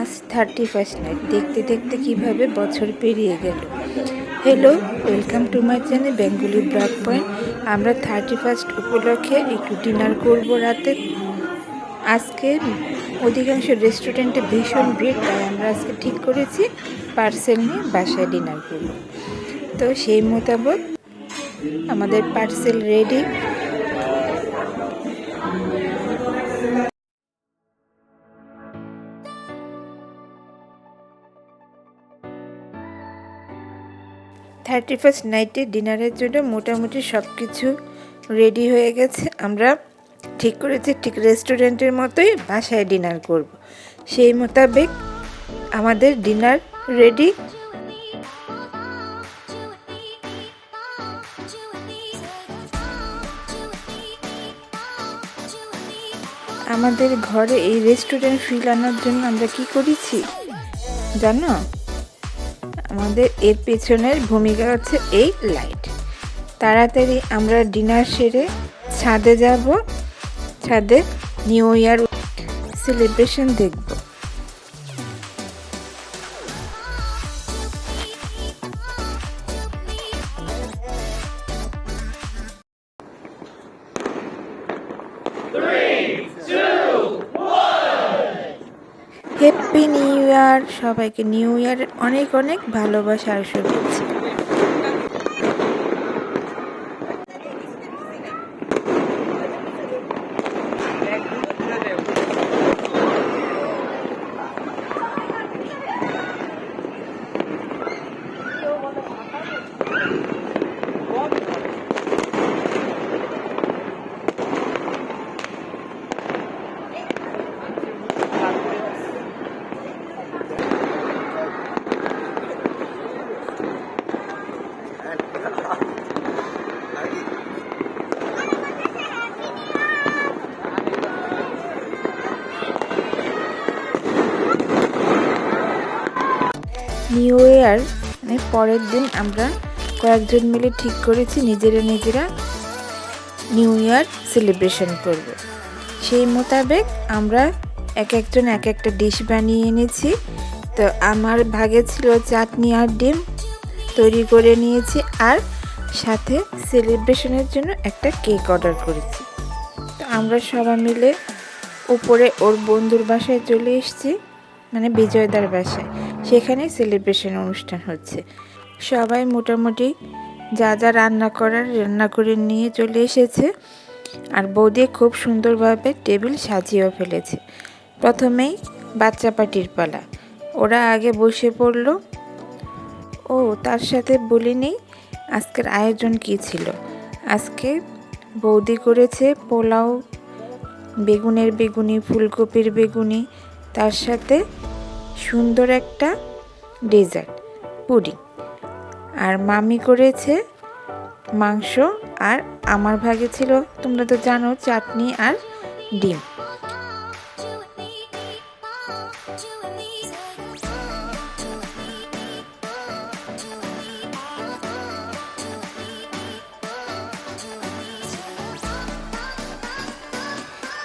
আজ thirty first night দেখতে দেখতে কীভাবে বছর পেরিয়ে গেল। Hello welcome to my channel Bengali blog point আমরা থার্টি ফার্স্ট উপলক্ষে একটু ডিনার করব রাতে। আজকে অধিকাংশ রেস্টুরেন্টে ভীষণ ভিড়, তাই আমরা আজকে ঠিক করেছি পার্সেল নিয়ে বাসায় ডিনার করব। তো সেই মোতাবেক আমাদের পার্সেল রেডি থার্টি ফার্স্ট নাইটে ডিনারের জন্য মোটামুটি সব কিছু রেডি হয়ে গেছে। আমরা ঠিক করেছি, ঠিক রেস্টুরেন্টের মতোই বাসায় ডিনার করব। সেই মোতাবেক আমাদের ডিনার রেডি। আমাদের ঘরে এই রেস্টুরেন্ট ফিল আনার জন্য আমরা কি করেছি? জানো? আমাদের এর পেছনের ভূমিকা হচ্ছে এই লাইট তাড়াতাড়ি আমরা ডিনার সেরে ছাদে যাব। ছাদে নিউ ইয়ার সেলিব্রেশন দেখব। হ্যাপি নিউ ইয়ার সবাইকে নিউ ইয়ারের অনেক অনেক ভালোবাসা আর শুভেচ্ছা। নিউ ইয়ার মানে পরের দিন আমরা কয়েকজন মিলে ঠিক করেছি নিজেরা নিজেরা নিউ ইয়ার সেলিব্রেশন করব। সেই মোতাবেক আমরা এক একজন এক একটা ডিশ বানিয়ে এনেছি তো আমার ভাগে ছিল চাটনি আর ডিম তৈরি করে নিয়েছি আর সাথে সেলিব্রেশনের জন্য একটা কেক অর্ডার করেছি। তো আমরা সবাই মিলে উপরে ওর বন্ধুর বাসায় চলে এসেছি মানে বিজয়দার বাসায়। সেখানে সেলিব্রেশন অনুষ্ঠান হচ্ছে। সবাই মোটামুটি যা যা রান্না করার রান্না করে নিয়ে চলে এসেছে। আর বৌদি খুব সুন্দরভাবে টেবিল সাজিয়েও ফেলেছে। প্রথমেই বাচ্চা পাটির পালা। ওরা আগে বসে পড়ল ও তার সাথে বলিনি আজকের আয়োজন কি ছিল আজকে বৌদি করেছে পোলাও বেগুনের বেগুনি ফুলকপির বেগুনি তার সাথে সুন্দর একটা ডেজার্ট পুডিং আর মামি করেছে মাংস আর আমার ভাগে ছিল তোমরা তো জানো চাটনি আর ডিম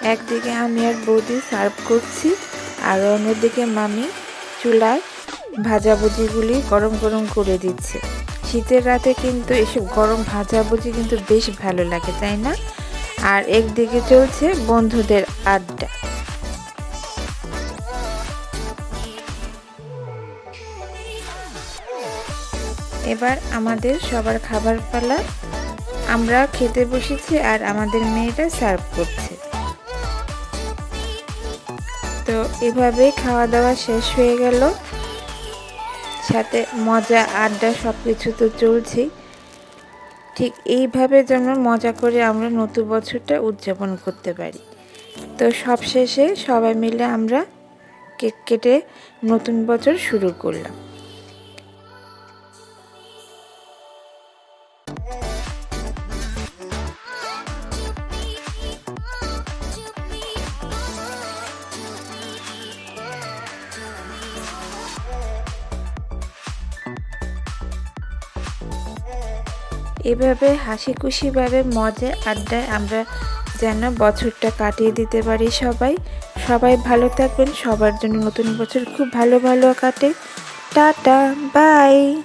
একদিকে আমি আর বৌদি সার্ভ করছি, আর অন্যদিকে মামি চুলায় ভাজাভুজিগুলি গরম গরম করে দিচ্ছে। শীতের রাতে কিন্তু এসব গরম ভাজাভুজি কিন্তু বেশ ভালো লাগে, তাই না? আর একদিকে চলছে বন্ধুদের আড্ডা। এবার আমাদের সবার খাবার পালা। আমরা খেতে বসেছি আর আমাদের মেয়েটা সার্ভ করছে। তো এভাবে খাওয়া দাওয়া শেষ হয়ে গেল। সাথে মজা, আড্ডা সব কিছু তো চলছেই। ঠিক এইভাবে যেন মজা করে আমরা নতুন বছরটা উদযাপন করতে পারি। তো সব শেষে সবাই মিলে আমরা কেক কেটে নতুন বছর শুরু করলাম। এভাবে হাসি খুশিভাবে মজে আড্ডায় আমরা যেন বছরটা কাটিয়ে দিতে পারি সবাই। সবাই ভালো থাকবেন, সবার জন্য নতুন বছর খুব ভালো ভালো কাটে। Tata, bye.